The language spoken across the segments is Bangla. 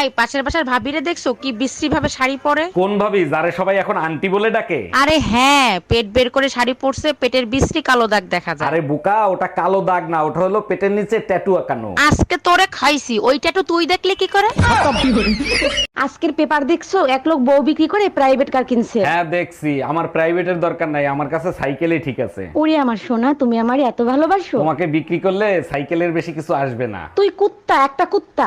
এই পাশের বাসার ভাবিরে দেখছ কি বিশ্রী ভাবে শাড়ি পরে? কোন ভাবি? যারে সবাই এখন আন্টি বলে ডাকে। আরে হ্যাঁ পেট বের করে শাড়ি পরছে পেটের বিশ্রী কালো দাগ দেখা যায়। আরে বুকা ওটা কালো দাগ না ওটা হলো পেটের নিচে ট্যাটু আঁকানো। আজকে তোরে খাইছি ওইটা তো তুই দেখলে কি করে? আজকের পেপার দেখছ এক লোক বউ বিক্রি করে প্রাইভেট কার কিনছে। হ্যাঁ দেখছি। আমার প্রাইভেটের দরকার নাই আমার কাছে সাইকেলই ঠিক আছে। ওরে আমার সোনা তুমি আমার এত ভালোবাসো? তোমাকে বিক্রি করলে সাইকেলের বেশি কিছু আসবে না। তুই কুত্তা একটা কুত্তা।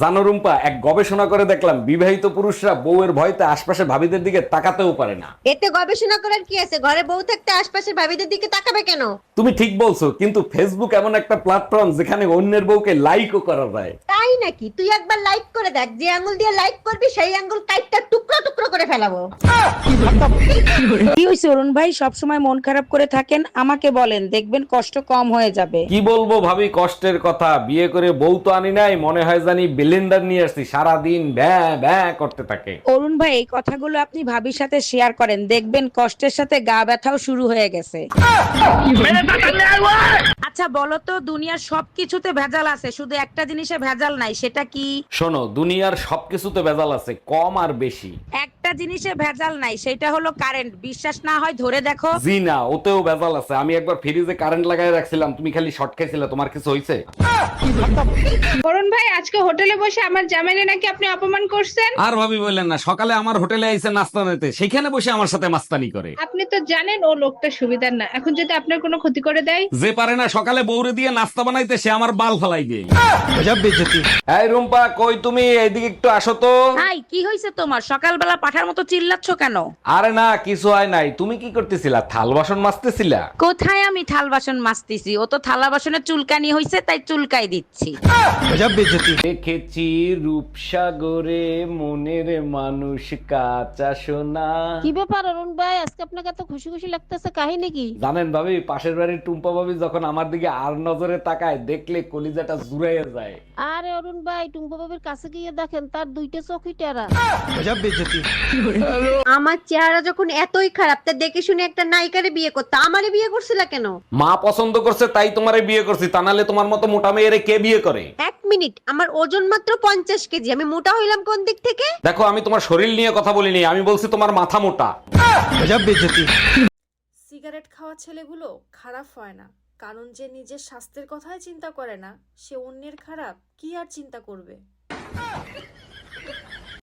জানো রুম্পা এক গবেষণা করে দেখলাম বিবাহিত পুরুষরা বউয়ের ভয়তে আশপাশে ভাবিদের দিকে তাকাতেও পারে না। এতে গবেষণা করার কি আছে? ঘরে বউ থাকতে আশপাশের ভাবিদের দিকে তাকাবে কেন? তুমি ঠিক বলছো কিন্তু ফেসবুক এমন একটা প্ল্যাটফর্ম যেখানে অন্যের বউকে লাইকও করা যায়। তাই নাকি? তুই একবার লাইক করে দেখ যে আঙ্গুল দিয়ে লাইক করবি সেই আঙ্গুল কাইটটা টুকরো টুকরো করে ফেলাবো। কি হয়েছে অরুণ ভাই? সবসময় মন খারাপ করে থাকেন আমাকে বলেন দেখবেন কষ্ট কম হয়ে যাবে। কি বলব ভাবি কষ্টের কথা। বিয়ে করে বউ তো আনি নাই মনে হয় জানি ব্লেন্ডার নিয়ে আসছি সারাদিন ভ্যা ভ্যা করতে থাকে। অরুণ ভাই এই কথাগুলো আপনি ভাবির সাথে শেয়ার করেন। দেখবেন কষ্টের সাথে গা ব্যথাও শুরু হয়ে গেছে। আচ্ছা বলো তো দুনিয়ার সবকিছুতে ভেজাল আছে শুধু একটা জিনিসে ভেজাল নাই সেটা কি? শোনো দুনিয়ার সবকিছুতে ভেজাল আছে কম আর বেশি। একটা জিনিসে ভেজাল নাই সেটা হলো কারেন্ট বিশ্বাস না হয় ধরে দেখো। জি না ওতেও ভেজাল আছে। আমি একবার ফ্রিজে কারেন্ট লাগাই রাখছিলাম তুমি খালি শর্ট খাইছিলে তোমার কিছু হয়েছে অরুণ ভাই আজকে হোটেলে বসে আমার জামাইরে নাকি আপনি অপমান করছেন? আর ভাবি বললেন না সকালে আমার হোটেলে আইসে নাস্তা নিতে সেখানে বসে আমার সাথে মাস্তানি করে। আপনি তো জানেন ও লোকটা সুবিধার না। এখন যদি আপনার কোনো ক্ষতি করে দেয়? যে পারে না সকালে বৌরে দিয়ে নাস্তা বানাইতে সে আমার বাল ফালাই দিয়ে। এই রুম্পা কই তুমি? এইদিকে একটু আসো তো। হাই কি হয়েছে তোমার? সকালবেলা পাঠার মতো চিল্লাচ্ছ কেন? আরে না কিছু হয় নাই। তুমি কি করতেছিলা? থাল বাসন মাজতেছিলা? কোথায় আমি থাল বাসন মাজতেছি? ও তো থালা বাসনে চুলকানি হয়েছে তাই চুলকাই দিচ্ছি। দেখেছি রূপসাগরে মনের মানুষ কাঁচা সোনা। কি ব্যাপার অরুণ ভাই? আজকে আপনাকে এত খুশি খুশি লাগতেছে কাহিনী কি? জানেন ভাবি পাশের বাড়ির টুম্পা ভাবি যখন আমার দিকে আর নজরে তাকায় দেখলে কলিজাটা জুড়াইয়া যায়। আরে অরুণ ভাই টুম্পা বাবির কাছে গিয়ে দেখেন তার দুইটা চোখই টেরা আমার চেহারা যখন এতই খারাপ তা দেখে শুনে একটা নায়িকারে বিয়ে করতে আমারে বিয়ে করছিল কেন? মা পছন্দ করছে তাই তোমারে বিয়ে করছি তা নাহলে তোমার মতো মোটা মেয়েরে কে বিয়ে করে? এক মিনিট আমার ওজন মাত্র পঞ্চাশ কেজি আমি মোটা হইলাম কোন দিক থেকে? দেখো আমি তোমার শরীর নিয়ে কথা বলিনি আমি বলছি তোমার মাথা মোটা। সিগারেট খাওয়া ছেলেগুলো খারাপ হয় না কারণ যে নিজের স্বাস্থ্যের কথাই চিন্তা করে না সে অন্যের খারাপ কি আর চিন্তা করবে?